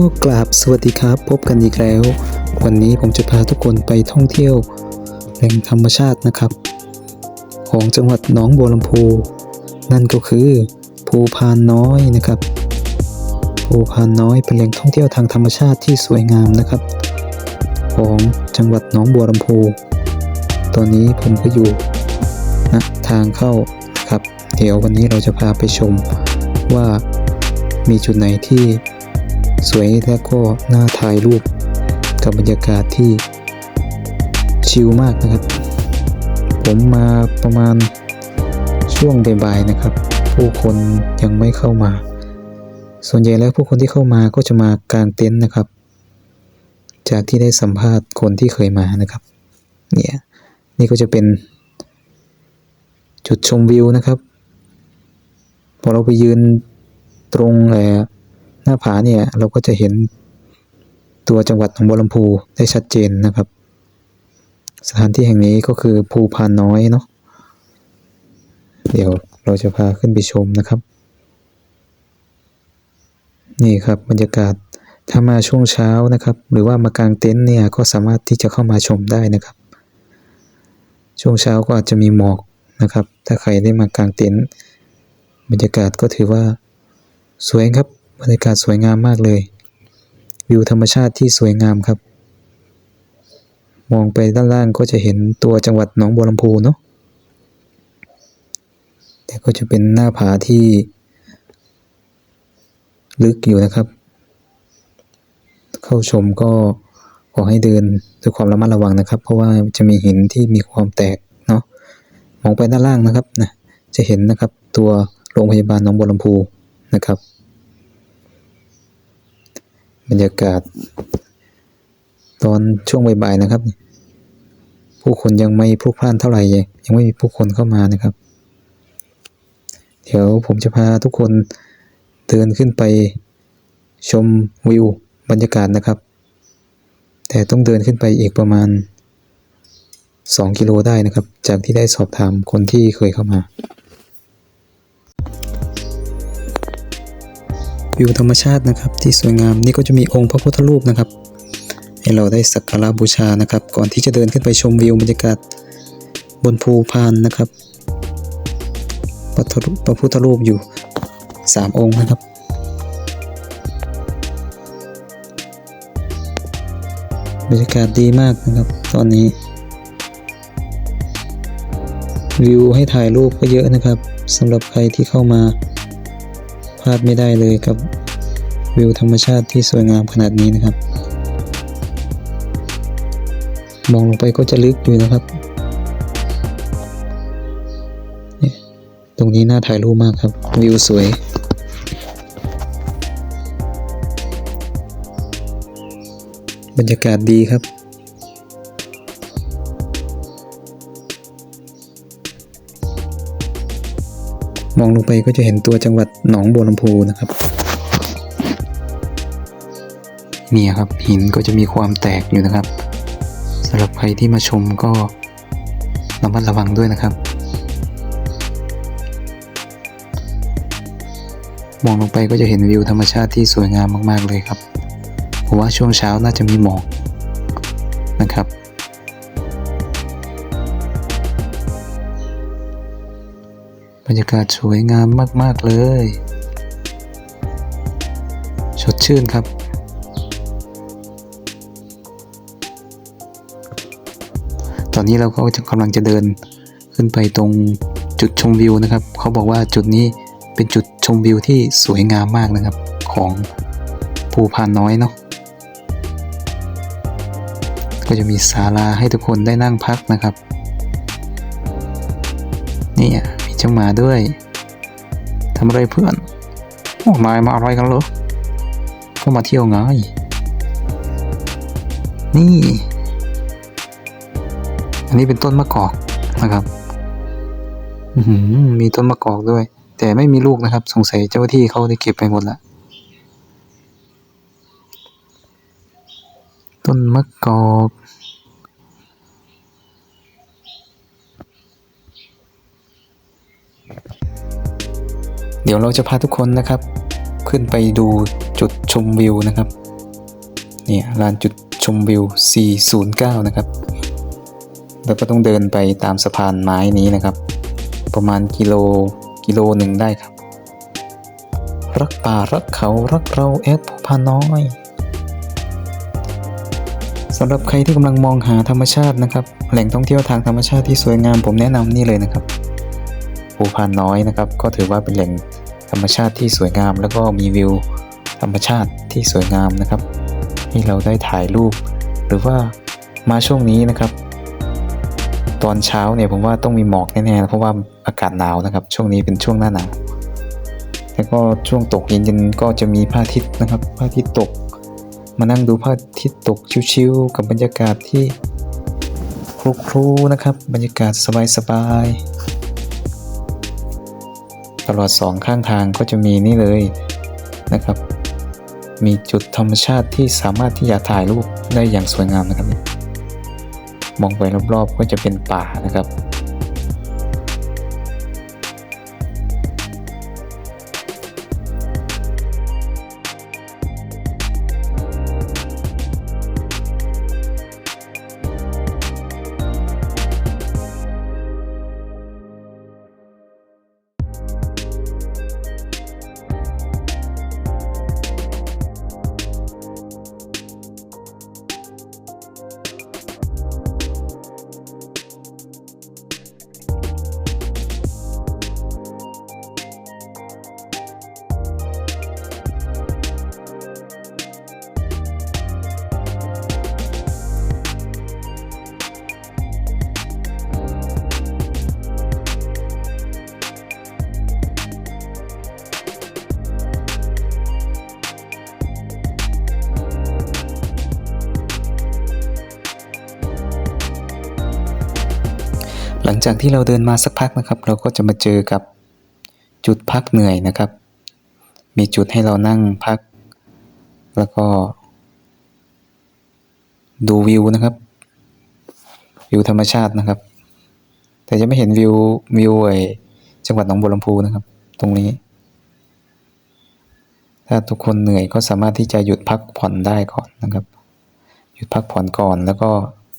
ก็กราบสวัสดีครับพบกันอีกแล้ว วันนี้ผมจะพาทุกคนไปท่องเที่ยวแหล่งธรรมชาตินะครับ ของจังหวัดหนองบัวลำพู นั่นก็คือภูพานน้อยนะครับ ภูพานน้อยเป็นแหล่งท่องเที่ยวทางธรรมชาติที่สวยงามนะครับ ของจังหวัดหนองบัวลำพู ตอนนี้ผมก็อยู่ณทางเข้าครับ เดี๋ยววันนี้เราจะพาไปชมว่ามีจุดไหนที่ สวยและก็น่าถ่ายรูปกับบรรยากาศที่ชิลมากนะครับ ผมมาประมาณช่วงบ่ายๆนะครับ ผู้คนยังไม่เข้ามา ส่วนใหญ่แล้วผู้คนที่เข้ามาก็จะมากางเต็นท์นะครับ จากที่ได้สัมภาษณ์คนที่เคยมานะครับ เนี่ย นี่ก็จะเป็น จุดชมวิวนะครับ พอเราไปยืนตรงเอ่อ หน้าผาเนี่ยเราก็จะเห็นตัวจังหวัดหนองบัวลำพูได้ชัดเจนนะครับ สถานที่แห่งนี้ก็คือภูพานน้อยเนาะเดี๋ยวเราจะพาขึ้นไปชมนะครับ นี่ครับบรรยากาศถ้ามาช่วงเช้านะครับ หรือว่ามากางเต็นท์เนี่ยก็สามารถที่จะเข้ามาชมได้นะครับ ช่วงเช้าก็อาจจะมีหมอกนะครับ ถ้าใครได้มากางเต็นท์บรรยากาศก็ถือว่าสวยครับ บรรยากาศสวยงามมากเลย วิวธรรมชาติที่สวยงามครับ มองไปด้านล่างก็จะเห็นตัวจังหวัดหนองบัวลำพูเนาะแต่ก็จะเป็นหน้าผาที่ลึกอยู่นะครับ เข้าชมก็ขอให้เดินด้วยความระมัดระวังนะครับ เพราะว่าจะมีหินที่มีความแตกเนาะมองไปด้านล่างนะครับนะจะเห็นนะครับตัวโรงพยาบาลหนองบัวลำพูนะครับ บรรยากาศ ตอนช่วงบ่ายๆนะครับ ผู้คนยังไม่พลุกพล่านเท่าไหร่ ยังไม่มีผู้คนเข้ามานะครับ เดี๋ยวผมจะพาทุกคนเดินขึ้นไปชมวิวบรรยากาศนะครับ แต่ต้องเดินขึ้นไปอีกประมาณ 2 กิโลได้นะครับ จากที่ได้สอบถามคนที่เคยเข้ามา วิวธรรมชาตินะครับ ที่สวยงามนี่ก็จะมีองค์พระพุทธรูปนะครับ ให้เราได้สักการะบูชานะครับ ก่อนที่จะเดินขึ้นไปชมวิวบรรยากาศบนภูพานนะครับพระพุทธรูปอยู่สามองค์นะครับบรรยากาศดีมากนะครับตอนนี้ วิวให้ถ่ายรูปก็เยอะนะครับสำหรับใครที่เข้ามา ลาดไม่ได้เลยกับวิวธรรมชาติที่สวยงามขนาดนี้นะครับ มองลงไปก็จะลึกอยู่นะครับเนี่ยตรงนี้น่าถ่ายรูปมากครับ วิวสวยบรรยากาศดีครับ มองลงไปก็จะเห็นตัวจังหวัดหนองบัวลำพูนะครับ เนี่ยครับหินก็จะมีความแตกอยู่นะครับสำหรับใครที่มาชมก็ระมัดระวังด้วยนะครับ มองลงไปก็จะเห็นวิวธรรมชาติที่สวยงามมาก ๆ เลยครับผมว่าช่วงเช้าน่าจะมีหมอก บรรยากาศสวยงามมาก ๆ เลย สดชื่นครับ ตอนนี้เราก็กำลังจะเดินขึ้นไปตรงจุดชมวิวนะครับ เขาบอกว่าจุดนี้เป็นจุดชมวิวที่สวยงามมากนะครับของภูพานน้อยเนาะก็จะมีศาลาให้ทุกคนได้นั่งพักนะครับ นี่อะ จ้าหมาด้วยทำอะไรเพื่อนโอ้นายมาอะไรกันเหรอก็มาเที่ยวไงนี่ อันนี้เป็นต้นมะกอกนะครับมีต้นมะกอกด้วย แต่ไม่มีลูกนะครับ สงสัยเจ้าหน้าที่เขาได้เก็บไปหมดละต้นมะกอก เดี๋ยวเราจะพาทุกคนนะครับ ขึ้นไปดูจุดชมวิวนะครับเนี่ยลานจุดชมวิว 409 นะครับ แล้วก็ต้องเดินไปตามสะพานไม้นี้นะครับ ประมาณกิโลกิโลหนึ่งได้ครับ รักป่ารักเขารักเราแอดผู้พาน้อยสำหรับใครที่กำลังมองหาธรรมชาตินะครับ แหล่งท่องเที่ยวทางธรรมชาติที่สวยงามผมแนะนำนี่เลยนะครับภูพานน้อยนะครับ ก็ถือว่าเป็นแหล่ง รรมชาติที่สวยงาม แล้วก็มีวิวธรรมชาติที่สวยงามนะครับ ให้เราได้ถ่ายรูป หรือว่ามาช่วงนี้นะครับ ตอนเช้าเนี่ยผมว่าต้องมีหมอกแน่ๆเพราะว่าอากาศหนาวนะครับ ช่วงนี้เป็นช่วงหน้าหนาวแล้วก็ช่วงตกเย็นๆก็จะมีพระอาทิตย์นะครับพระอาทิตย์ตก มานั่งดูพระอาทิตย์ตกชิวๆกับบรรยากาศที่ครูๆนะครับ บรรยากาศสบายๆ ตลอดสองข้างทางก็จะมีนี่เลยนะครับ มีจุดธรรมชาติที่สามารถที่จะถ่ายรูปได้อย่างสวยงามนะครับ มองไปรอบๆก็จะเป็นป่านะครับ หลังจากที่เราเดินมาสักพักนะครับ เราก็จะมาเจอกับจุดพักเหนื่อยนะครับ มีจุดให้เรานั่งพัก แล้วก็ ดูวิวนะครับ วิวธรรมชาตินะครับ แต่จะไม่เห็นวิววิวไอจังหวัดหนองบัวลำพูนะครับ ตรงนี้ ถ้าทุกคนเหนื่อยก็สามารถที่จะหยุดพักผ่อนได้ก่อนนะครับ หยุดพักผ่อนก่อนแล้วก็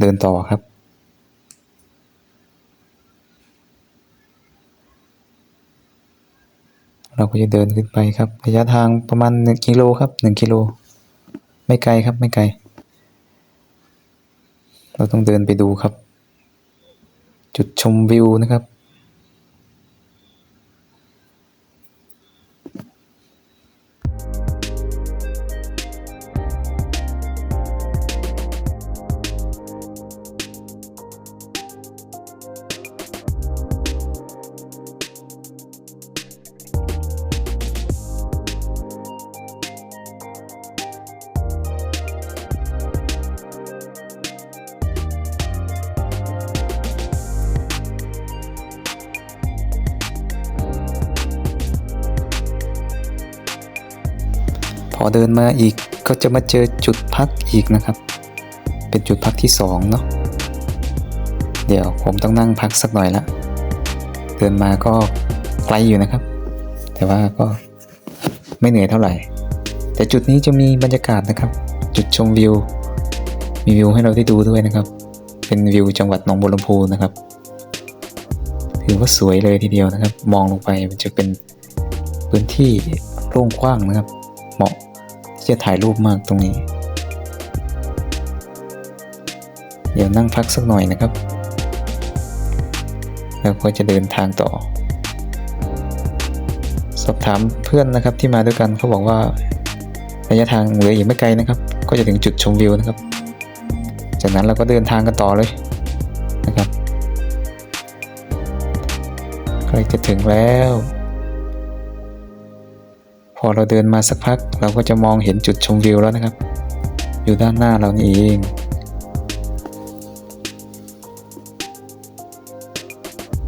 เดินต่อครับ เราก็จะเดินขึ้นไปครับระยะทางประมาณ1กิโลครับ1กิโลไม่ไกลครับไม่ไกล เราต้องเดินไปดูครับ จุดชมวิวนะครับ อเดินมาอีกก็จะมาเจอจุดพักอีกนะครับ เป็นจุดพักที่สองเนาะเดี๋ยวผมต้องนั่งพักสักหน่อยละเดินมาก็ไกลอยู่นะครับ แต่ว่าก็ไม่เหนื่อยเท่าไหร่ แต่จุดนี้จะมีบรรยากาศนะครับ จุดชมวิว มีวิวให้เราได้ดูด้วยนะครับ เป็นวิวจังหวัดหนองบัวลำพูนะครับถือว่าสวยเลยทีเดียวนะครับ มองลงไปมันจะเป็นพื้นที่โล่งกว้างนะครับ เหมาะ จะถ่ายรูปมากตรงนี้ เดี๋ยวนั่งพักสักหน่อยนะครับ แล้วก็จะเดินทางต่อ สอบถามเพื่อนนะครับที่มาด้วยกันเขาบอกว่าระยะทางเหลืออีกไม่ไกลนะครับ ก็จะถึงจุดชมวิวนะครับ จากนั้นเราก็เดินทางกันต่อเลยนะครับใกล้จะถึงแล้ว พอเราเดินมาสักพัก เราก็จะมองเห็นจุดชมวิวแล้วนะครับ อยู่ด้านหน้าเรานี่เอง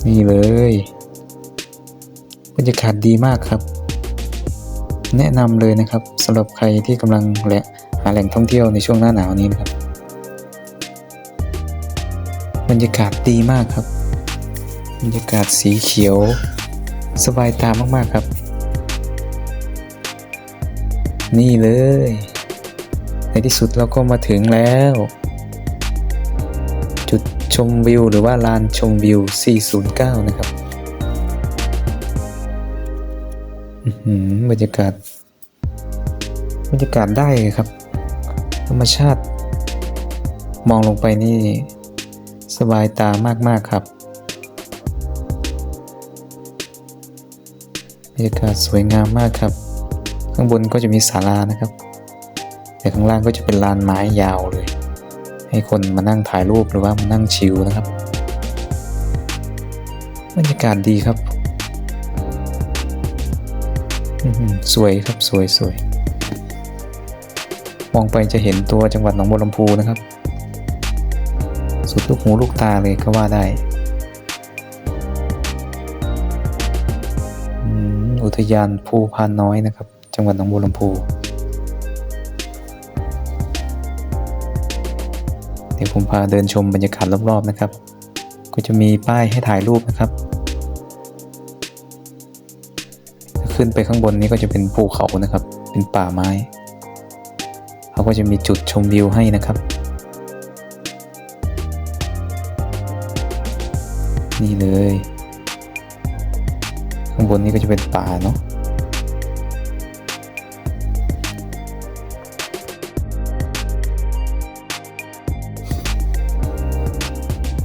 นี่เลยบรรยากาศดีมากครับ แนะนำเลยนะครับสำหรับใครที่กำลังแหละหาแหล่งท่องเที่ยวในช่วงหน้าหนาวนี้นะครับ บรรยากาศดีมากครับ บรรยากาศสีเขียว สบายตามากๆครับ นี่เลย ในที่สุดเราก็มาถึงแล้ว จุดชมวิวหรือว่าลานชมวิว 409 นะครับอื้อหือบรรยากาศ บรรยากาศได้ครับ ธรรมชาติ มองลงไปนี่ สบายตามากๆครับบรรยากาศสวยงามมากครับ ข้างบนก็จะมีศาลานะครับ แต่ข้างล่างก็จะเป็นลานไม้ยาวเลย ให้คนมานั่งถ่ายรูปหรือว่ามานั่งชิลนะครับ บรรยากาศดีครับ สวยครับสวยสวยมองไปจะเห็นตัวจังหวัดหนองบัวลำพูนะครับ สุดลูกหูลูกตาเลยก็ว่าได้อุทยานภูพานน้อยนะครับ จังหวัดหนองบัวลำพูเดี๋ยวผมพาเดินชมบรรยากาศรอบๆนะครับ ก็จะมีป้ายให้ถ่ายรูปนะครับ ขึ้นไปข้างบนนี้ก็จะเป็นภูเขานะครับ เป็นป่าไม้เขาก็จะมีจุดชมวิวให้นะครับ นี่เลย ข้างบนนี้ก็จะเป็นป่าเนาะ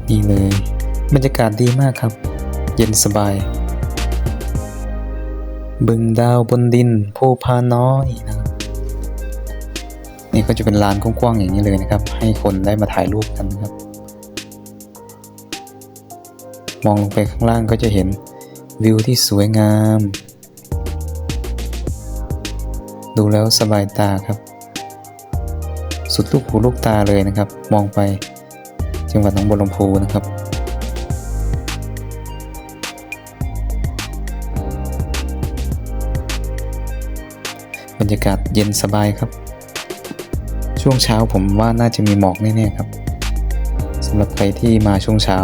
นี่เลย บรรยากาศดีมากครับ เย็นสบาย บึงดาวบนดินภูพาน้อยนะครับนี่ก็จะเป็นลานกว้างๆอย่างนี้เลยนะครับ ให้คนได้มาถ่ายรูปกันนะครับ มองลงไปข้างล่างก็จะเห็นวิวที่สวยงาม ดูแล้วสบายตาครับ สุดลูกหูลูกตาเลยนะครับ มองไป จังหวัดหนองบัวลำพูนะครับ บรรยากาศเย็นสบายครับ ช่วงเช้าผมว่าน่าจะมีหมอกแน่ๆครับสำหรับใครที่มาช่วงเช้า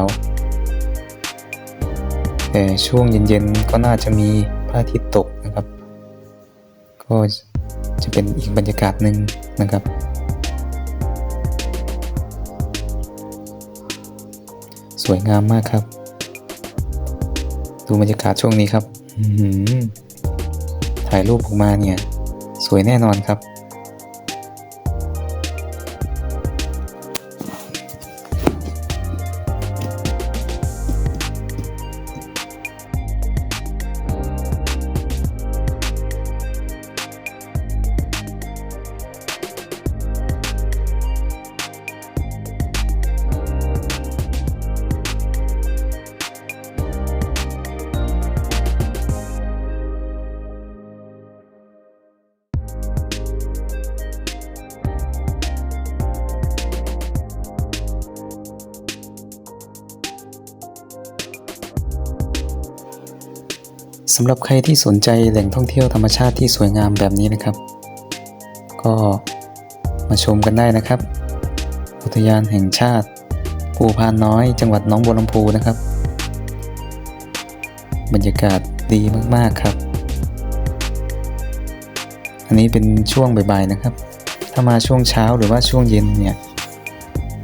แต่ช่วงเย็นๆก็น่าจะมีพระอาทิตย์ตกนะครับ ก็จะเป็นอีกบรรยากาศหนึ่งนะครับ สวยงามมากครับ ดูบรรยากาศช่วงนี้ครับถ่ายรูปออกมาเนี่ย สวยแน่นอนครับ สำหรับใครที่สนใจแหล่งท่องเที่ยวธรรมชาติที่สวยงามแบบนี้นะครับ ก็มาชมกันได้นะครับ อุทยานแห่งชาติภูพานน้อย จังหวัดหนองบัวลำพูนะครับ บรรยากาศดีมากๆครับ อันนี้เป็นช่วงบ่ายๆนะครับ ถ้ามาช่วงเช้าหรือว่าช่วงเย็นเนี่ย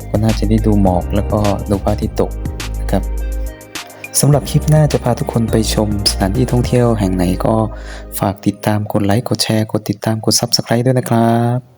ก็น่าจะได้ดูหมอกแล้วก็ดูพระอาทิตย์ตก สำหรับคลิปหน้าจะพาทุกคนไปชมสถานที่ท่องเที่ยวแห่งไหนก็ฝากติดตามกดไลค์กดแชร์ กดติดตามกด Subscribe ด้วยนะครับ